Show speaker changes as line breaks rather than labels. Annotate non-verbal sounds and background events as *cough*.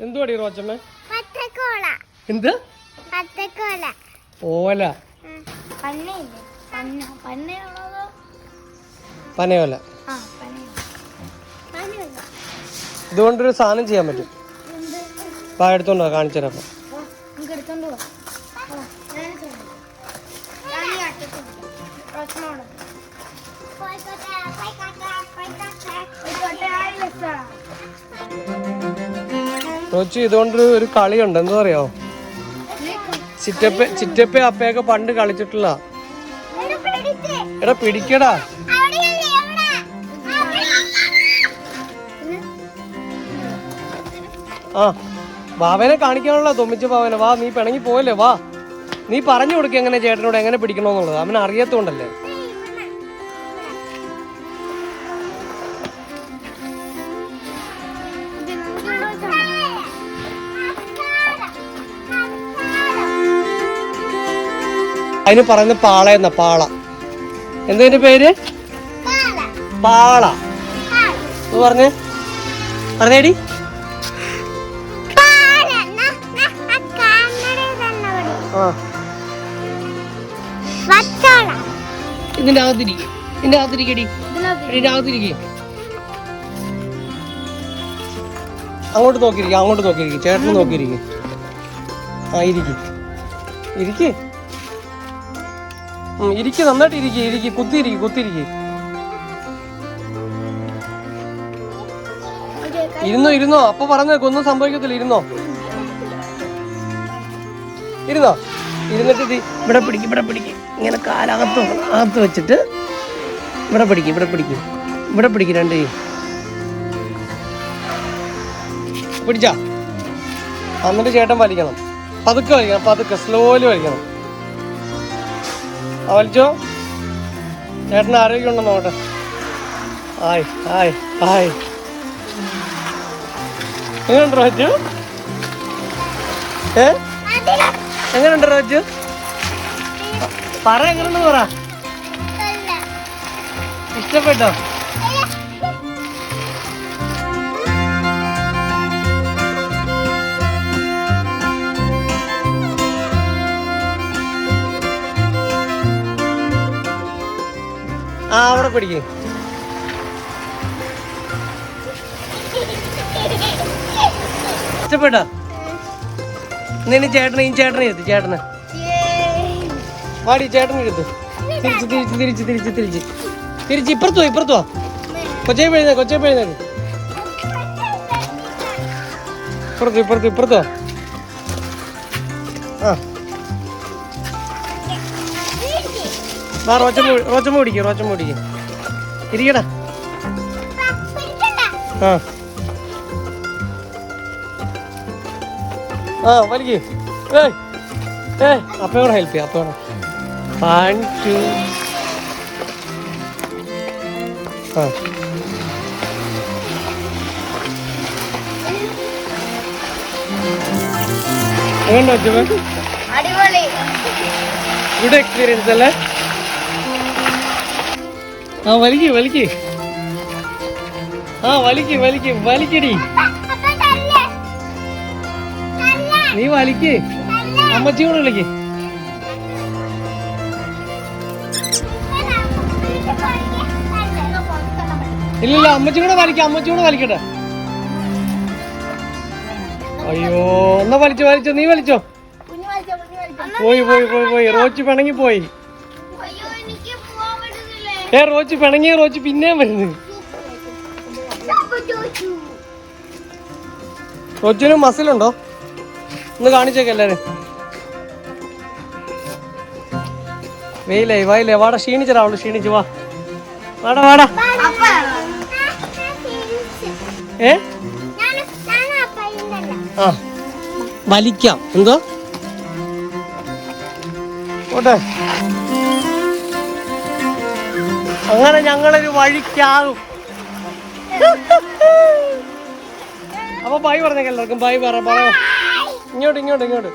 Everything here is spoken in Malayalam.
എന്തുവാടി റോച്ചമ്മ എന്ത്? ഓല. പനയോല. ഇതുകൊണ്ടൊരു സാധനം ചെയ്യാൻ പറ്റും. വാ എടുത്തോണ്ടോ കാണിച്ചു തരാം. അപ്പൊ. റോച്ചു ഇതുകൊണ്ടൊരു ഒരു കളിയുണ്ട്. എന്താ പറയാ ചിറ്റപ്പ ചിറ്റപ്പ അപ്പയൊക്കെ പണ്ട് കളിച്ചിട്ടുള്ള. എടാ പിടിക്കടാ. ആ വാവനെ കാണിക്കാനുള്ള തൊമ്മിച്ച വാവനെ വാ നീ പിണങ്ങി പോയല്ലേ വാ. നീ പറഞ്ഞു കൊടുക്കുക എങ്ങനെ ചേട്ടനോട് എങ്ങനെ പിടിക്കണമെന്നുള്ളത് അവൻ അറിയാത്തോണ്ടല്ലേ അതിന് പറയുന്ന പാള എന്ന പാള. എന്തതിന്റെ പേര്? പാള. എന്ന് പറഞ്ഞേ. പറഞ്ഞേടി. ഇതിന്റെ അകത്തിരിക്കും ഇതിന്റെ അകത്തിരിക്കടി ഇതിന്റെ അകത്തിരിക്കും അങ്ങോട്ട് നോക്കിയിരിക്കും അങ്ങോട്ട് നോക്കിയിരിക്കും. ചേട്ടന് നോക്കിയിരിക്കും. ആ ഇരിക്കും. ഇരിക്കേ. ഇരിക്ക് നന്നായിട്ട് ഇരിക്കുക ഇരിക്കുക കുത്തിയിരിക്കും കുത്തിയിരിക്കും. ഇരുന്നോ ഇരുന്നോ? അപ്പൊ പറഞ്ഞേക്ക് ഒന്നും സംഭവിക്കത്തില്ല ഇരുന്നോ? ഇരുന്നോ? ഇരുന്നിട്ട് ഇവിടെ പിടിക്കും ഇവിടെ പിടിക്കും. ഇങ്ങനെ കാലകത്ത്. അകത്ത് വെച്ചിട്ട് ഇവിടെ പിടിക്കും ഇവിടെ പിടിക്കും. ഇവിടെ പിടിക്കും രണ്ട് പിടിച്ചാ? എന്നിട്ട് ചേട്ടൻ വലിക്കണം. പതുക്കെ വലിക്കണം പതുക്കെ സ്ലോലി വലിക്കണം. ചേട്ടൻ ചേട്ടന് ആരോഗ്യം ഉണ്ടോ നോട്ടെ ആയ് ആയ് ആയ്. എങ്ങനെയുണ്ട് റോജു? ഏ? എങ്ങനെയുണ്ട് റോജു? പറ എങ്ങനെയുണ്ടെന്ന് പറ. ഇഷ്ടപ്പെട്ടോ? ആ അവിടെ പിടിക്കേ. ഇഷ്ടപ്പെട്ടോ? നിന്നെ ചേട്ടനെ ഈ ചേട്ടനെ എടുത്ത് ചേട്ടനെ. വാടി ചേട്ടനെ എടുത്ത് തിരിച്ച് തിരിച്ച് തിരിച്ച് തിരിച്ച് തിരിച്ച്. തിരിച്ച് ഇപ്പുറത്തോ ഇപ്പുറത്തോ കൊച്ചേ പെഴുന്നേ കൊച്ചേ പെഴുന്നേ ഇപ്പുറത്തോ ഇപ്പുറത്തോ ഇപ്പുറത്തോ ആ. വാ റോച്ചമ്മ റോച്ചമ്മ പിടിക്കും റോച്ചമ്മ പിടിക്കും ഇരിക്കടാ. ആ. ആ വലിക്ക്. ഏയ് ഏയ്. അപ്പയോടെ ഹെൽപ്പ് ചെയ്യാം അപ്പയോടെ. വൺ ടു ആ. എങ്ങനെ വെച്ചത്
അടിപൊളി.
ഗുഡ് എക്സ്പീരിയൻസ് അല്ലേ? ആ വലിക്ക് വലിക്ക്. ആ വലിക്ക് വലിക്ക് വലിക്കടി. നീ വലിക്ക്. അമ്മച്ചി കൂടെ വിളിക്ക്. ഇല്ലില്ല അമ്മച്ചി കൂടെ വലിക്ക അമ്മച്ചി കൂടെ വലിക്കട്ടെ. അയ്യോ എന്നാ വലിച്ചോ വലിച്ചോ നീ വലിച്ചോ. പോയി പോയി പോയി പോയി. റോച്ച് പിണങ്ങി പോയി. ഏ റോച്ച് പിണങ്ങിയ റോച്ച് പിന്നെയും വരുന്നു. റോച്ചിന് മസിലുണ്ടോ? ഒന്ന് കാണിച്ചേക്ക എല്ലാരും. വെയിലേ വായിലേ വാടാ ക്ഷീണിച്ചടാ ക്ഷീണിച്ചു വാ. വാടാ വാടാ. ഏ? ആ വലിക്കാം. എന്തോ? ഓട്ടെ അങ്ങനെ ഞങ്ങളൊരു വഴിക്കാകും *laughs* അപ്പൊ ബൈ പറഞ്ഞേക്കെല്ലാവർക്കും എല്ലാവർക്കും. ബായ് പറ പറ. ഇങ്ങോട്ട് ഇങ്ങോട്ട് ഇങ്ങോട്ട്.